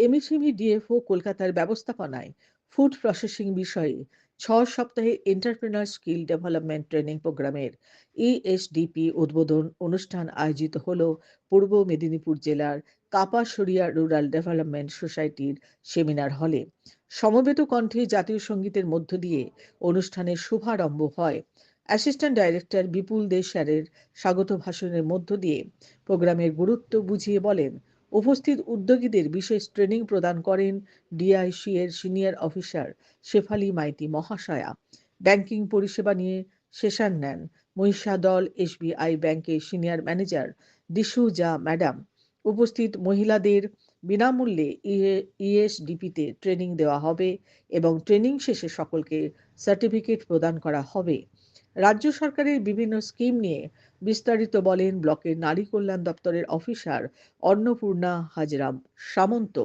MSME DFO কলকাতার ব্যবস্থাপনায় food processing বিষয়ে ছ সপ্তাহের এন্টারপ্রেনার স্কিল ডেভেলপমেন্ট ট্রেনিং প্রোগ্রামের ইএসডিপি উদ্বোধন অনুষ্ঠান আয়োজিত হল পূর্ব মেদিনীপুর জেলার কাপাসরিয়া রুরাল ডেভেলপমেন্ট সোসাইটির সেমিনার হলে সমবেত কণ্ঠে জাতীয় সঙ্গীতের মধ্য দিয়ে অনুষ্ঠানের শুভারম্ভ হয়। অ্যাসিস্ট্যান্ট ডাইরেক্টর বিপুল দে স্যারের স্বাগত ভাষণের মধ্য দিয়ে প্রোগ্রামের গুরুত্ব বুঝিয়ে বলেন উপস্থিত উদ্যোগীদের বিশেষ ট্রেনিং প্রদান করেন ডিআইসি এর সিনিয়র অফিসার শেফালি মাইতি মহাশয়া। ব্যাংকিং পরিষেবা নিয়ে সেশন নেন মহিষাদল এসবিআই ব্যাংকের সিনিয়র ম্যানেজার দিশুজা ম্যাডাম উপস্থিত মহিলাদের বিনামূল্যে ইএসডিপিতে ট্রেনিং দেওয়া হবে এবং ট্রেনিং শেষে সকলকে সার্টিফিকেট প্রদান করা হবে। রাজ্য সরকারের বিভিন্ন স্কিম নিয়ে বিস্তারিত বলেন ব্লকের নারী কল্যাণ দপ্তরের অফিসার অন্নপূর্ণা হাজরাম সামন্ত।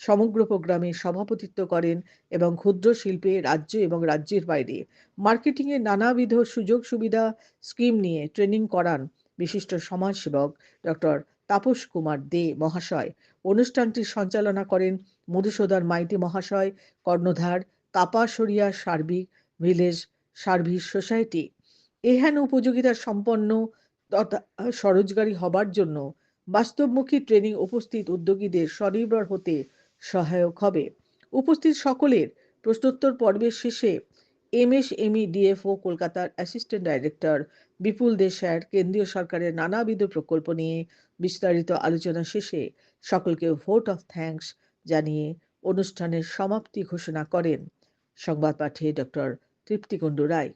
সমগ্র প্রোগ্রামে সভাপতিত্ব করেন এবং ক্ষুদ্র শিল্পে রাজ্য এবং রাজ্যের বাইরে মার্কেটিংয়ের নানাবিধ সুযোগ সুবিধা স্কিম নিয়ে ট্রেনিং করান বিশিষ্ট সমাজসেবক ডক্টর তাপস কুমার দে মহাশয়। অনুষ্ঠানটি সঞ্চালনা করেন মধুসূদন মাইতি মহাশয়, কর্ণধার কাপাসরিয়া সার্বিক, ভিলেজ সার্ভিস সোসাইটি এহেন উপযোগিতা সম্পন্ন তথা স্বরোজগারী হবার জন্য বাস্তবমুখী ট্রেনিং উপস্থিত উদ্যোগীদের স্বনির্ভর হতে সহায়ক হবে। উপস্থিত সকলের প্রশ্নোত্তর পর্বের শেষে এমএসএমই ডিএফও কলকাতার assistant director Bipul De sir কেন্দ্রীয় সরকারের নানাবিধ প্রকল্প নিয়ে বিস্তারিত আলোচনা শেষে সকলকে ভোট অফ থ্যাঙ্কস জানিয়ে অনুষ্ঠানের সমাপ্তি ঘোষণা করেন। সংবাদ পাঠে ডক্টর তৃপ্তিকুণ্ড রায়